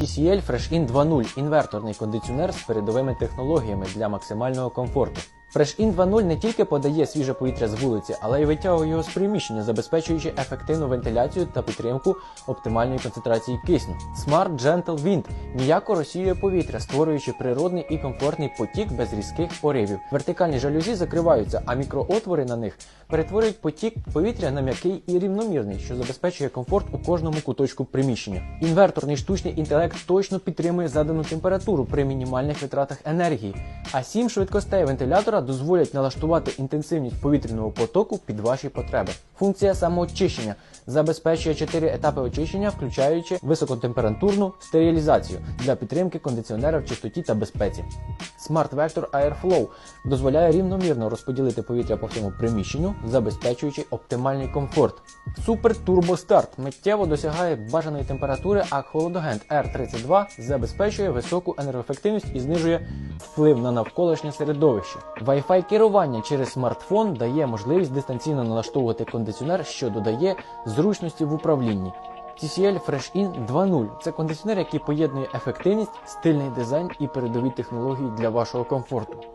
TCL FreshIn 2.0 інверторний кондиціонер з передовими технологіями для максимального комфорту. FreshIn 2.0 не тільки подає свіже повітря з вулиці, але й витягує його з приміщення, забезпечуючи ефективну вентиляцію та підтримку оптимальної концентрації кисню. Smart Gentle Wind м'яко розсіює повітря, створюючи природний і комфортний потік без різких поривів. Вертикальні жалюзі закриваються, а мікроотвори на них перетворюють потік повітря на м'який і рівномірний, що забезпечує комфорт у кожному куточку приміщення. Інверторний штучний інтелект точно підтримує задану температуру при мінімальних витратах енергії, а сім швидкостей вентилятора дозволять налаштувати інтенсивність повітряного потоку під ваші потреби. Функція самоочищення забезпечує 4 етапи очищення, включаючи високотемпературну стерилізацію для підтримки кондиціонера в чистоті та безпеці. Vector Airflow дозволяє рівномірно розподілити повітря по всьому приміщенню, забезпечуючи оптимальний комфорт. Turbo Start миттєво досягає бажаної температури, а холодогент R32 забезпечує високу енергоефективність і знижує вплив на навколишнє середовище. Wi-Fi керування через смартфон дає можливість дистанційно налаштовувати кондиціонер, що додає зручності в управлінні. TCL FreshIn 2.0 це кондиціонер, який поєднує ефективність, стильний дизайн і передові технології для вашого комфорту.